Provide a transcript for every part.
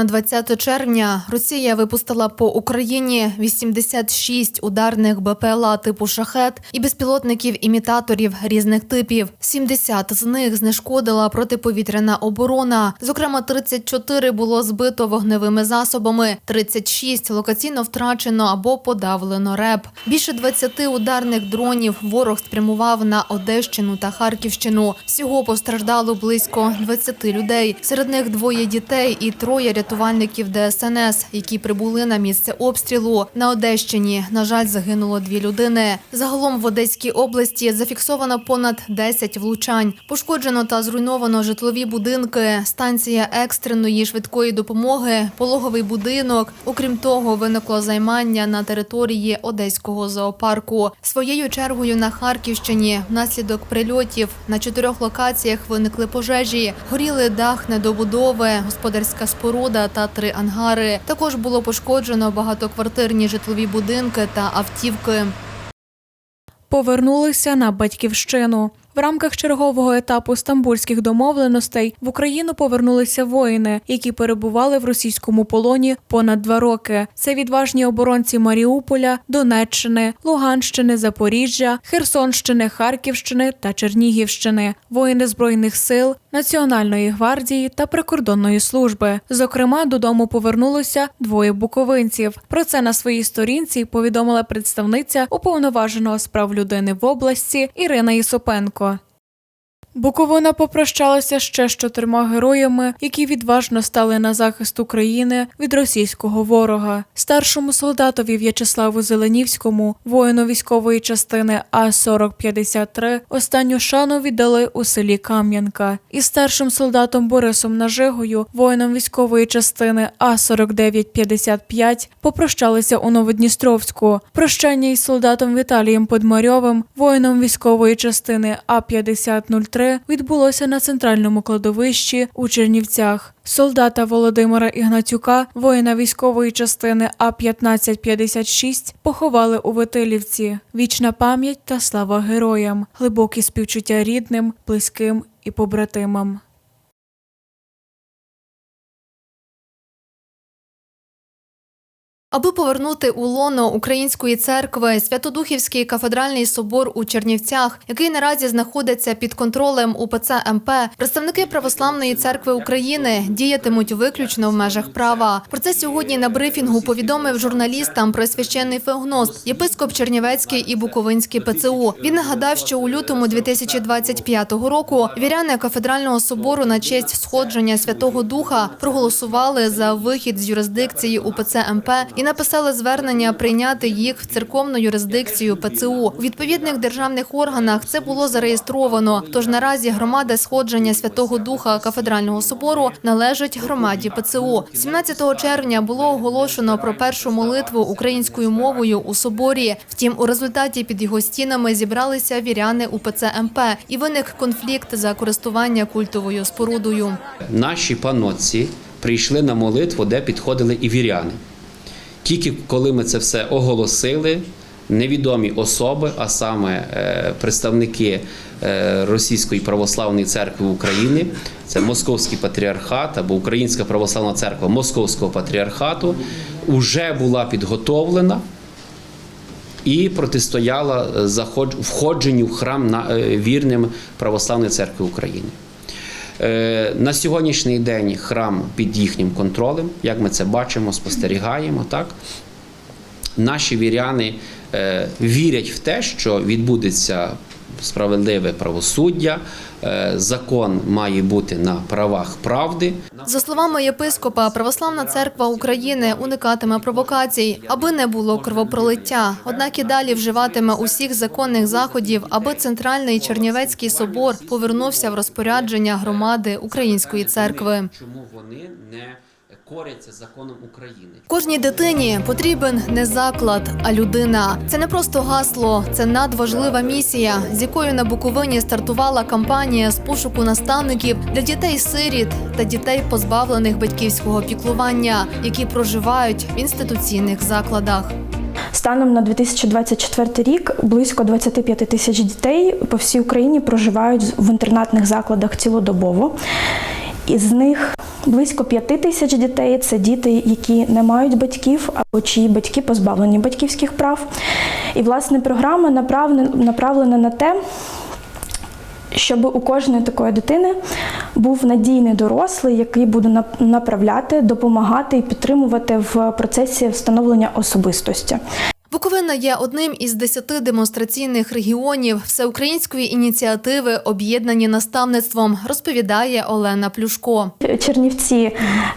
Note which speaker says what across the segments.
Speaker 1: на 20 червня Росія випустила по Україні 86 ударних БПЛА типу шахет і безпілотників-імітаторів різних типів. 70 з них знешкодила протиповітряна оборона. Зокрема, 34 було збито вогневими засобами, 36 локаційно втрачено або подавлено РЕП. Більше 20 ударних дронів ворог спрямував на Одещину та Харківщину. Всього постраждало близько 20 людей. Серед них двоє дітей і троє рятувальників ДСНС, які прибули на місце обстрілу. На Одещині, на жаль, загинуло дві людини. Загалом в Одеській області зафіксовано понад 10 влучань. Пошкоджено та зруйновано житлові будинки, станція екстреної швидкої допомоги, пологовий будинок. Окрім того, виникло займання на території Одеського зоопарку. Своєю чергою на Харківщині внаслідок прильотів на чотирьох локаціях виникли пожежі. Горіли дах недобудови, господарська споруда та три ангари. Також було пошкоджено багатоквартирні житлові будинки та автівки.
Speaker 2: Повернулися на батьківщину. В рамках чергового етапу стамбульських домовленостей в Україну повернулися воїни, які перебували в російському полоні понад два роки. Це відважні оборонці Маріуполя, Донеччини, Луганщини, Запоріжжя, Херсонщини, Харківщини та Чернігівщини, воїни збройних сил, Національної гвардії та прикордонної служби. Зокрема, додому повернулося двоє буковинців. Про це на своїй сторінці повідомила представниця уповноваженого справ людини в області Ірина Ісопенко. Буковина попрощалася ще з чотирма героями, які відважно стали на захист України від російського ворога. Старшому солдатові В'ячеславу Зеленівському, воїну військової частини А 4053 останню шану віддали у селі Кам'янка. І старшим солдатом Борисом Нажигою, воїном військової частини А 4955 попрощалися у Новодністровську. Прощання із солдатом Віталієм Подмарьовим, воїном військової частини А 5003 відбулося на центральному кладовищі у Чернівцях. Солдата Володимира Ігнатюка, воїна військової частини А 1556 поховали у Витилівці. Вічна пам'ять та слава героям, глибокі співчуття рідним, близьким і побратимам.
Speaker 1: Аби повернути у лоно Української церкви Святодухівський кафедральний собор у Чернівцях, який наразі знаходиться під контролем УПЦ МП, представники Православної церкви України діятимуть виключно в межах права. Про це сьогодні на брифінгу повідомив журналістам про священний феогност, єпископ Чернівецький і Буковинський ПЦУ. Він нагадав, що у лютому 2025 року віряни кафедрального собору на честь сходження Святого Духа проголосували за вихід з юрисдикції УПЦ МП і написали звернення прийняти їх в церковну юрисдикцію ПЦУ. У відповідних державних органах це було зареєстровано. Тож наразі громада сходження Святого Духа кафедрального собору належить громаді ПЦУ. 17 червня було оголошено про першу молитву українською мовою у соборі. Втім, у результаті під його стінами зібралися віряни УПЦ МП і виник конфлікт за користування культовою спорудою.
Speaker 3: Наші панотці прийшли на молитву, де підходили і віряни. Тільки коли ми це все оголосили, невідомі особи, а саме е, представники е, Російської православної церкви України, це Московський патріархат або Українська православна церква Московського патріархату, вже була підготовлена і протистояла заход- входженню в храм на- е, вірним Православної церкви України. Е, На сьогоднішній день храм під їхнім контролем, як ми це бачимо, спостерігаємо. Так? Наші віряни е, вірять в те, що відбудеться справедливе правосуддя, е, закон має бути на правах правди.
Speaker 1: За словами єпископа, Православна церква України уникатиме провокацій, аби не було кровопролиття. Однак і далі вживатиме усіх законних заходів, аби центральний Чернівецький собор повернувся в розпорядження громади Української церкви.
Speaker 3: Чому вони не коряться законом України?
Speaker 1: Кожній дитині потрібен не заклад, а людина. Це не просто гасло, це надважлива місія, з якою на Буковині стартувала кампанія з пошуку наставників для дітей-сиріт та дітей, позбавлених батьківського піклування, які проживають в інституційних закладах.
Speaker 4: Станом на 2024 рік близько 25 тисяч дітей по всій Україні проживають в інтернатних закладах цілодобово. Із них близько 5 тисяч дітей це діти, які не мають батьків або чиї батьки позбавлені батьківських прав. І власне програма направлена, на те, щоб у кожної такої дитини був надійний дорослий, який буде нап- направляти, допомагати і підтримувати в процесі встановлення особистості.
Speaker 1: Буковина є одним із десяти демонстраційних регіонів всеукраїнської ініціативи Об'єднані наставництвом, розповідає Олена Плюшко.
Speaker 4: Чернівці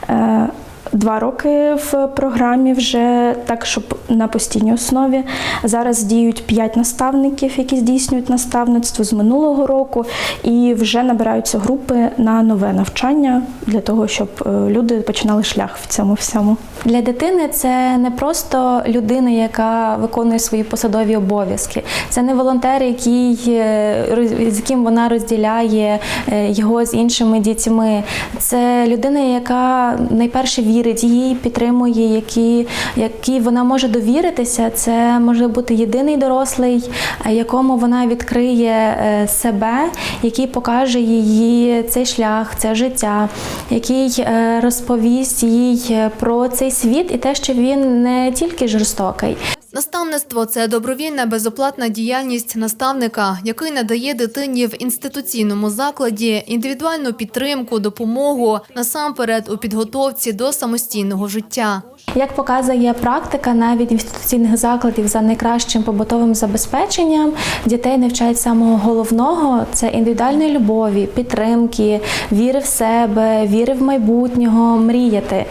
Speaker 4: е, два роки в програмі вже так, щоб на постійній основі. Зараз діють п'ять наставників, які здійснюють наставництво з минулого року, і вже набираються групи на нове навчання для того, щоб е, люди починали шлях в цьому всьому.
Speaker 5: Для дитини це не просто людина, яка виконує свої посадові обов'язки. Це не волонтер, який, е, з яким вона розділяє е, його з іншими дітьми. Це людина, яка найперше вірить, її підтримує, які, які вона може довіритися. Це може бути єдиний дорослий, е, якому вона відкриє е, себе, який покаже її цей шлях, це життя, який е, розповість їй про цей світ і те, що він не тільки жорстокий.
Speaker 1: Наставництво це добровільна безоплатна діяльність наставника, який надає дитині в інституційному закладі індивідуальну підтримку, допомогу насамперед у підготовці до самостійного життя.
Speaker 5: Як показує практика, навіть інституційних закладів за найкращим побутовим забезпеченням дітей навчають самого головного це індивідуальної любові, підтримки, віри в себе, віри в майбутнього, мріяти.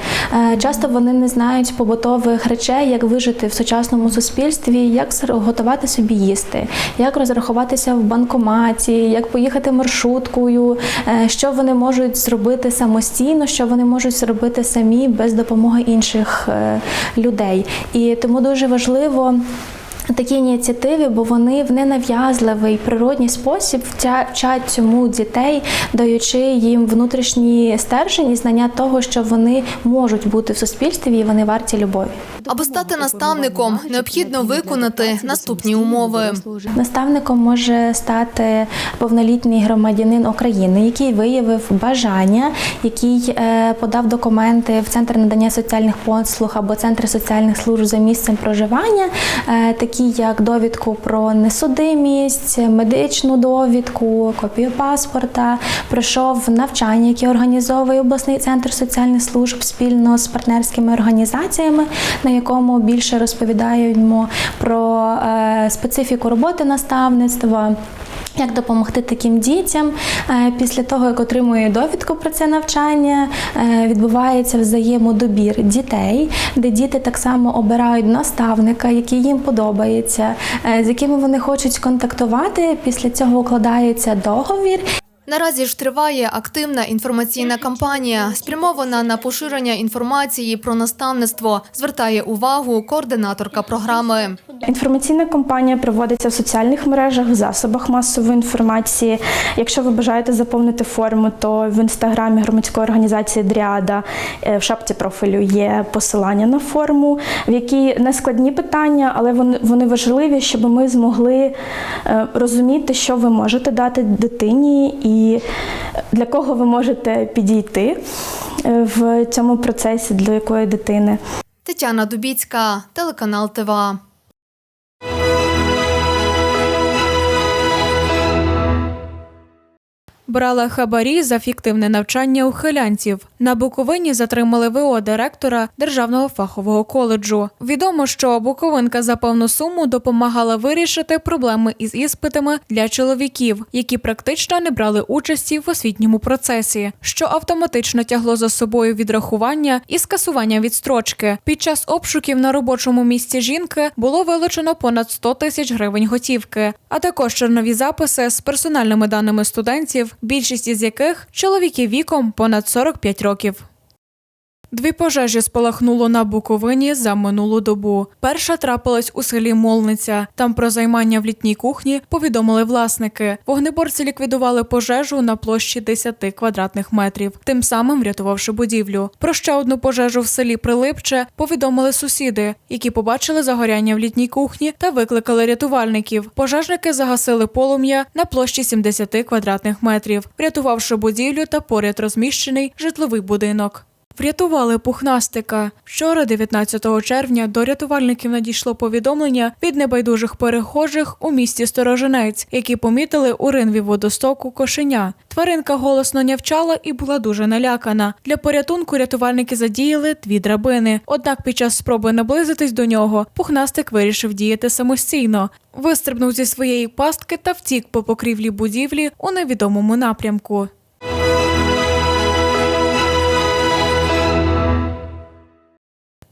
Speaker 5: Е, Часто вони не знають побутових речей, як вижити в сучасному суспільстві, як готувати собі їсти, як розрахуватися в банкоматі, як поїхати маршруткою, е, що вони можуть зробити самостійно, що вони можуть зробити самі без допомоги інших людей. І тому дуже важливо. Такі ініціативи, бо вони в ненав'язливий природній спосіб вчать цьому дітей, даючи їм внутрішні стержень і знання того, що вони можуть бути в суспільстві і вони варті любові.
Speaker 1: Аби стати наставником, необхідно виконати наступні умови.
Speaker 5: Наставником може стати повнолітній громадянин України, який виявив бажання, який е, подав документи в центр надання соціальних послуг або центр соціальних служб за місцем проживання, е, такі як довідку про несудимість, медичну довідку, копію паспорта, пройшов навчання, яке організовує обласний центр соціальних служб спільно з партнерськими організаціями, на якому більше розповідаємо про е, специфіку роботи наставництва. Як допомогти таким дітям Е, після того, як отримує довідку про це навчання, е, відбувається взаємодобір дітей, де діти так само обирають наставника, який їм подобається, е, з якими вони хочуть контактувати. Після цього укладається договір,
Speaker 1: Наразі ж триває активна інформаційна кампанія, спрямована на поширення інформації про наставництво, звертає увагу координаторка програми.
Speaker 4: Інформаційна кампанія проводиться в соціальних мережах, в засобах масової інформації. Якщо ви бажаєте заповнити форму, то в інстаграмі громадської організації Дріада е, в шапці профілю є посилання на форму, в якій не складні питання, але вони, важливі, щоб ми змогли е, розуміти, що ви можете дати дитині і для кого ви можете підійти е, в цьому процесі, для якої дитини.
Speaker 1: Тетяна Дубіцька, телеканал ТВА.
Speaker 2: Брала хабарі за фіктивне навчання ухилянців. На Буковині затримали ВО директора Державного фахового коледжу. Відомо, що Буковинка за певну суму допомагала вирішити проблеми із іспитами для чоловіків, які практично не брали участі в освітньому процесі, що автоматично тягло за собою відрахування і скасування відстрочки. Під час обшуків на робочому місці жінки було вилучено понад 100 тисяч гривень готівки, а також чорнові записи з персональними даними студентів, більшість із яких чоловіки віком понад 45 років. років. Дві пожежі спалахнуло на Буковині за минулу добу. Перша трапилась у селі Молниця. Там про займання в літній кухні повідомили власники. Вогнеборці ліквідували пожежу на площі 10 квадратних метрів, тим самим врятувавши будівлю. Про ще одну пожежу в селі Прилипче повідомили сусіди, які побачили загоряння в літній кухні та викликали рятувальників. Пожежники загасили полум'я на площі 70 квадратних метрів, врятувавши будівлю та поряд розміщений житловий будинок. Врятували пухнастика. Вчора, 19 червня, до рятувальників надійшло повідомлення від небайдужих перехожих у місті Сторожинець, які помітили у ринві водостоку кошеня. Тваринка голосно нявчала і була дуже налякана. Для порятунку рятувальники задіяли дві драбини. Однак під час спроби наблизитись до нього пухнастик вирішив діяти самостійно. Вистрибнув зі своєї пастки та втік по покрівлі будівлі у невідомому напрямку.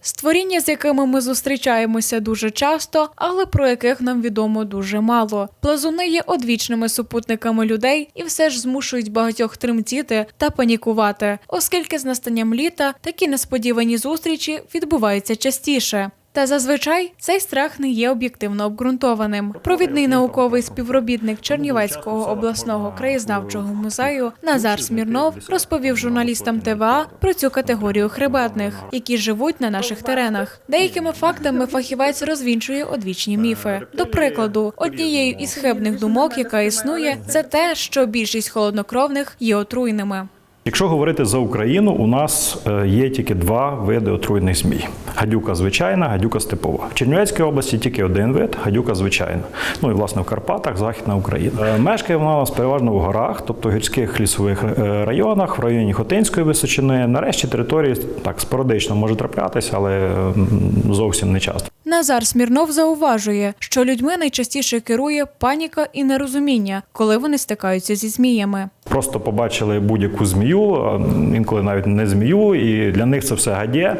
Speaker 2: Створіння, з якими ми зустрічаємося дуже часто, але про яких нам відомо дуже мало. Плазуни є одвічними супутниками людей і все ж змушують багатьох тремтіти та панікувати, оскільки з настанням літа такі несподівані зустрічі відбуваються частіше. Та зазвичай цей страх не є об'єктивно обґрунтованим. Провідний науковий співробітник Чернівецького обласного краєзнавчого музею Назар Смірнов розповів журналістам ТВА про цю категорію хребетних, які живуть на наших теренах. Деякими фактами фахівець розвінчує одвічні міфи. До прикладу, однією із хибних думок, яка існує, це те, що більшість холоднокровних є отруйними.
Speaker 6: Якщо говорити за Україну, у нас е, є тільки два види отруйних змій: гадюка звичайна, гадюка степова. В Чернівецькій області тільки один вид гадюка звичайна. Ну і власне в Карпатах, Західна Україна. Е, Мешкає вона у нас переважно в горах, тобто гірських лісових е, районах, в районі Хотинської височини. Нарешті території так спорадично може траплятися, але зовсім не часто.
Speaker 2: Назар Смірнов зауважує, що людьми найчастіше керує паніка і нерозуміння, коли вони стикаються зі зміями.
Speaker 6: Просто побачили будь-яку змію, інколи навіть не змію, і для них це все гадє,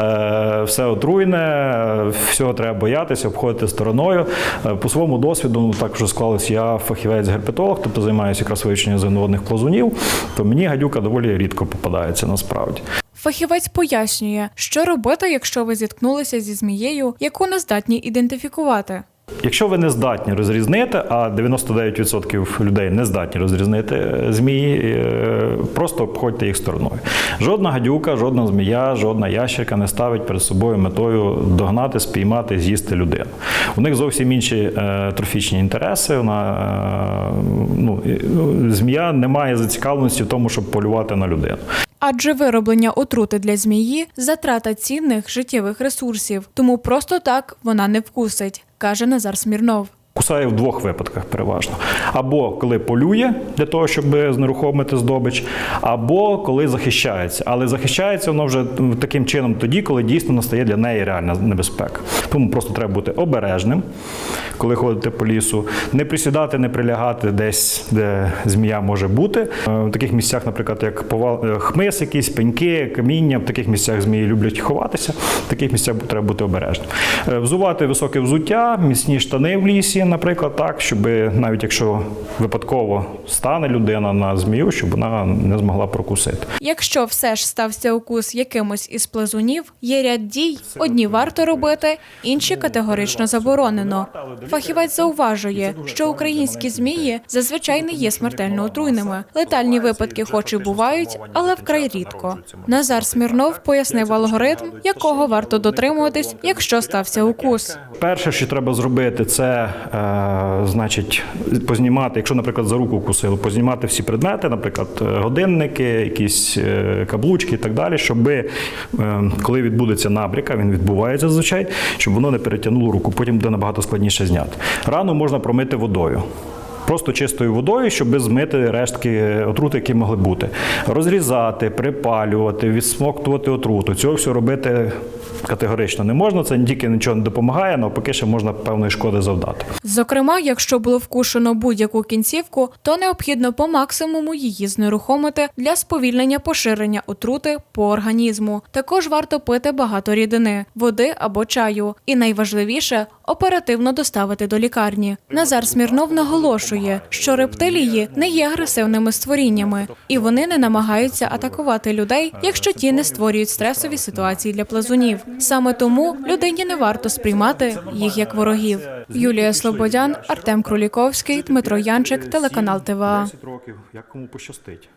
Speaker 6: е, все отруйне, всього треба боятися, обходити стороною. Е, По своєму досвіду, ну, так вже склалось, я фахівець-герпетолог, тобто займаюся якраз вивченням земноводних плазунів, то мені гадюка доволі рідко попадається насправді.
Speaker 2: Фахівець пояснює, що робити, якщо ви зіткнулися зі змією, яку не здатні ідентифікувати.
Speaker 6: Якщо ви не здатні розрізнити, а 99% людей не здатні розрізнити е, змії, е, просто обходьте їх стороною. Жодна гадюка, жодна змія, жодна ящерка не ставить перед собою метою догнати, спіймати, з'їсти людину. У них зовсім інші е, трофічні інтереси. Вона, ну, ну, змія не має зацікавленості в тому, щоб полювати на людину.
Speaker 2: Адже вироблення отрути для змії затрата цінних життєвих ресурсів, тому просто так вона не вкусить, каже Назар Смірнов.
Speaker 6: Кусає в двох випадках переважно: або коли полює для того, щоб знерухомити здобич, або коли захищається. Але захищається воно вже таким чином тоді, коли дійсно настає для неї реальна небезпека. Тому просто треба бути обережним, коли ходите по лісу, не присідати, не прилягати десь, де змія може бути. Е, В таких місцях, наприклад, як повал... е, хмиз, якісь пеньки, каміння, в таких місцях змії люблять ховатися. В таких місцях треба бути обережним. Е, Взувати високе взуття, міцні штани в лісі, наприклад, так, щоб навіть якщо випадково стане людина на змію, щоб вона не змогла прокусити.
Speaker 2: Якщо все ж стався укус якимось із плазунів, є ряд дій. Одні варто робити, інші категорично заборонено. Фахівець зауважує, що українські змії зазвичай не є смертельно отруйними. Летальні випадки, хоч і бувають, але вкрай рідко. Назар Смірнов пояснив алгоритм, якого варто дотримуватись, якщо стався укус.
Speaker 6: Перше, що треба зробити, це значить познімати, якщо, наприклад, за руку кусили, познімати всі предмети, наприклад, е, годинники, якісь е, каблучки і так далі, щоб е, коли відбудеться набріка, він відбувається зазвичай, щоб воно не перетягнуло руку. Потім буде набагато складніше зняти. Рану можна промити водою. Просто чистою водою, щоб змити рештки отрути, які могли бути. Розрізати, припалювати, відсмоктувати отруту. Цього все робити категорично не можна. Це тільки нічого не допомагає, навпаки, ще можна певної шкоди завдати.
Speaker 2: Зокрема, якщо було вкушено будь-яку кінцівку, то необхідно по максимуму її знерухомити для сповільнення поширення отрути по організму. Також варто пити багато рідини, води або чаю. І найважливіше оперативно доставити до лікарні. Назар Смірнов наголошує, що рептилії не є агресивними створіннями, і вони не намагаються атакувати людей, якщо ті не створюють стресові ситуації для плазунів. Саме тому людині не варто сприймати їх як ворогів. Юлія Слободян, Артем Круліковський, Дмитро Янчик, телеканал ТВА.
Speaker 6: 10 років, як кому пощастить.